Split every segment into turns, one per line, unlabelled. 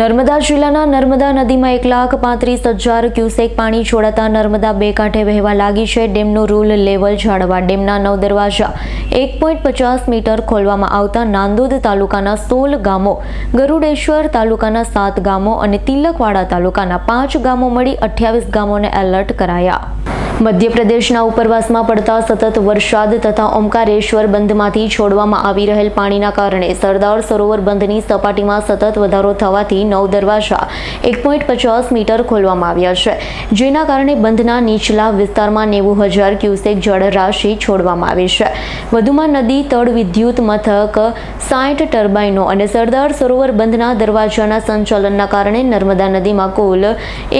નર્મદા જિલ્લાના નર્મદા નદીમાં એક લાખ પાંત્રીસ હજાર ક્યુસેક પાણી છોડાતા નર્મદા બે કાંઠે વહેવા લાગી છે. ડેમનું રૂલ લેવલ જાળવવા ડેમના નવ દરવાજા એક પોઈન્ટ પચાસ મીટર ખોલવામાં આવતા નાંદોદ તાલુકાના સોળ ગામો, ગરુડેશ્વર તાલુકાના સાત ગામો અને તિલકવાડા તાલુકાના પાંચ ગામો મળી અઠ્યાવીસ ગામોને એલર્ટ કરાયા. મધ્યપ્રદેશના ઉપરવાસમાં પડતા સતત વરસાદ તથા ઓમકારેશ્વર બંધમાંથી છોડવામાં આવી રહેલ પાણીના કારણે સરદાર સરોવર બંધની સપાટીમાં સતત વધારો થવાથી નવ દરવાજા એક પોઈન્ટ પચાસ મીટર ખોલવામાં આવ્યા છે. જેના કારણે બંધના નીચલા વિસ્તારમાં નેવું હજાર ક્યુસેક જળરાશિ છોડવામાં આવી છે. વધુમાં નદી, તળ, વિદ્યુત મથક, સાઠ ટર્બાઇનો અને સરદાર સરોવર બંધના દરવાજાના સંચાલનના કારણે નર્મદા નદીમાં કુલ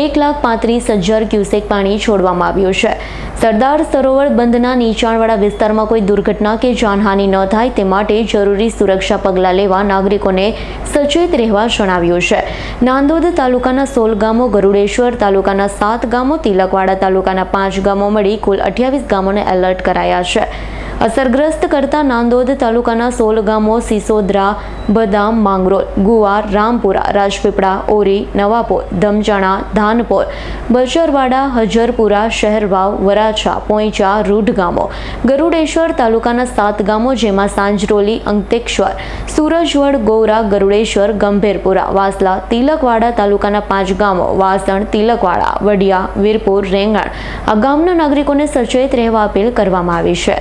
એક લાખ પાંત્રીસ હજાર ક્યુસેક પાણી છોડવામાં આવ્યું છે. સરદાર સરોવર બંધના નીચાણવાળા વિસ્તારમાં કોઈ દુર્ઘટના કે જાનહાનિ ન થાય તે માટે જરૂરી સુરક્ષા પગલાં લેવા નાગરિકોને સચેત રહેવા જણાવ્યું છે. નાંદોદ તાલુકાના સોળ ગામો, ગરુડેશ્વર તાલુકાના સાત ગામો, તિલકવાડા તાલુકાના પાંચ ગામો મળી કુલ અઠ્યાવીસ ગામોને એલર્ટ કરાયા છે. અસરગ્રસ્ત કરતા નાંદોદ તાલુકાના સોળ ગામો સિસોદરા, બદામ માંગરોલ ગુવાર, રામપુરા, રાજપીપળા, ઓરી, નવાપોર, ધમચાણા, ધાનપોર, બચરવાડા, હજરપુરા, શહેરવાવ, વરાછા, પોઈચા, રૂઢ ગામો, ગરુડેશ્વર તાલુકાના સાત ગામો જેમાં સાંજરોલી અંકટેશ્વર સુરજવડ, ગૌરા, ગરુડેશ્વર, ગંભીરપુરા, વાસલા, તિલકવાડા તાલુકાના પાંચ ગામો, વાસણ, તિલકવાડા, વડિયા, વીરપુર, રેંગણ આ ગામના નાગરિકોને સચેત રહેવા અપીલ કરવામાં આવી છે.